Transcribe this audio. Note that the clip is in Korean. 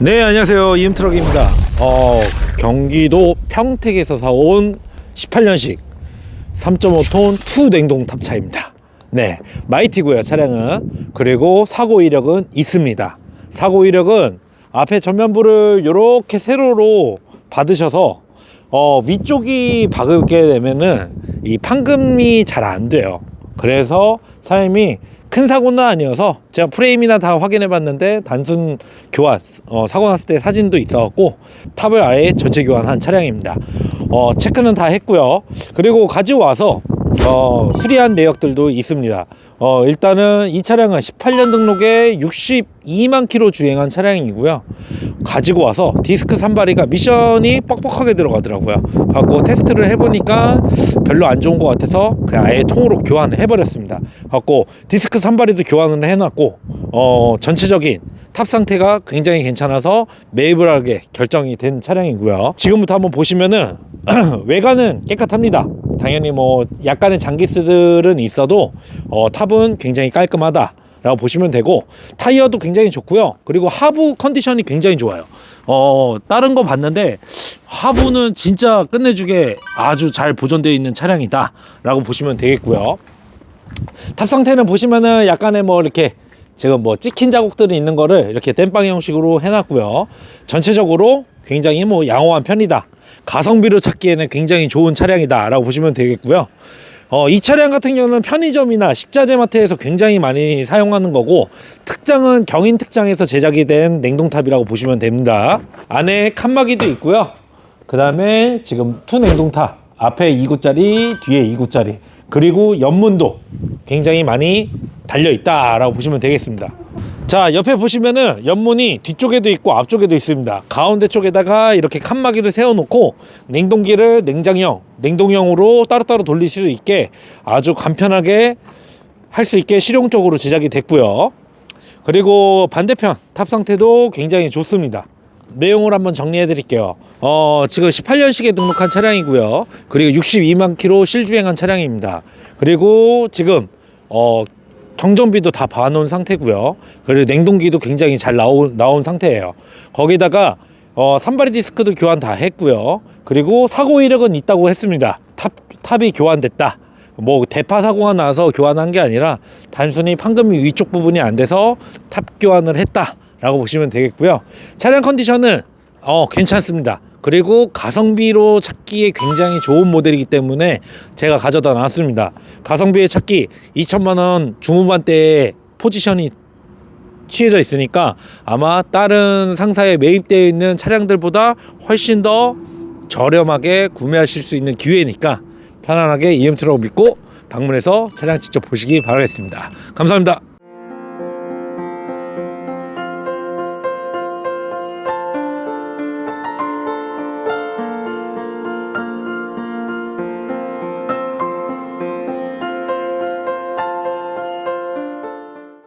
네 안녕하세요. 이음트럭입니다. 어, 경기도 평택에서 사온 18년식 3.5톤 투 냉동 탑차입니다. 네 마이티고요 차량은. 그리고 사고 이력은 있습니다. 사고 이력은 앞에 전면부를 이렇게 세로로 받으셔서 어, 위쪽이 박을게 되면은 이 판금이 잘 안 돼요. 그래서 사장님이 큰 사고는 아니어서 제가 프레임이나 다 확인해 봤는데 단순 교환 어, 사고 났을 때 사진도 있어갖고 탑을 아예 전체 교환한 차량입니다. 어, 체크는 다 했고요. 그리고 가지고 와서 어, 수리한 내역들도 있습니다. 어, 일단은 이 차량은 18년 등록에 62만 킬로 주행한 차량이고요. 가지고 와서 디스크 산발이가 미션이 뻑뻑하게 들어가더라고요. 갖고 테스트를 해보니까 별로 안 좋은 것 같아서 그냥 아예 통으로 교환을 해버렸습니다. 갖고 디스크 산발이도 교환을 해놨고 어, 전체적인 탑 상태가 굉장히 괜찮아서 매입을 하게 결정이 된 차량이고요. 지금부터 한번 보시면은 외관은 깨끗합니다 당연히 뭐 약간의 장기스들은 있어도 어, 탑은 굉장히 깔끔하다 라고 보시면 되고 타이어도 굉장히 좋고요. 그리고 하부 컨디션이 굉장히 좋아요. 어 다른 거 봤는데 하부는 진짜 끝내주게 아주 잘 보존되어 있는 차량이다 라고 보시면 되겠고요. 탑 상태는 보시면은 약간의 뭐 이렇게 지금 뭐 찍힌 자국들이 있는 거를 이렇게 땜빵 형식으로 해놨고요. 전체적으로 굉장히 뭐 양호한 편이다. 가성비로 찾기에는 굉장히 좋은 차량이다 라고 보시면 되겠고요. 어, 이 차량 같은 경우는 편의점이나 식자재 마트에서 굉장히 많이 사용하는 거고 특장은 경인 특장에서 제작이 된 냉동탑이라고 보시면 됩니다. 안에 칸막이도 있고요. 그 다음에 지금 투 냉동탑. 앞에 2구짜리 뒤에 2구짜리. 그리고 연문도 굉장히 많이 달려 있다라고 보시면 되겠습니다 자 옆에 보시면은 연문이 뒤쪽에도 있고 앞쪽에도 있습니다. 가운데 쪽에다가 이렇게 칸막이를 세워 놓고 냉동기를 냉장형 냉동형으로 따로따로 돌릴 수 있게 아주 간편하게 할 수 있게 실용적으로 제작이 됐고요. 그리고 반대편 탑 상태도 굉장히 좋습니다. 내용을 한번 정리해 드릴게요. 어, 지금 18년식에 등록한 차량이고요. 그리고 62만 킬로 실주행한 차량입니다. 그리고 지금 어, 경정비도 다 봐놓은 상태고요. 그리고 냉동기도 굉장히 잘 나온, 나온 상태예요. 거기다가 어, 산바리 디스크도 교환 다 했고요. 그리고 사고 이력은 있다고 했습니다. 탑, 탑이 교환됐다. 뭐 대파 사고가 나서 교환한 게 아니라 단순히 판금이 위쪽 부분이 안 돼서 탑 교환을 했다라고 보시면 되겠고요. 차량 컨디션은 어, 괜찮습니다. 그리고 가성비로 찾기에 굉장히 좋은 모델이기 때문에 제가 가져다 놨습니다. 가성비에 찾기 2천만 원 중후반대에 포지션이 취해져 있으니까 아마 다른 상사에 매입되어 있는 차량들보다 훨씬 더 저렴하게 구매하실 수 있는 기회니까 편안하게 EMT라고 믿고 방문해서 차량 직접 보시기 바라겠습니다. 감사합니다.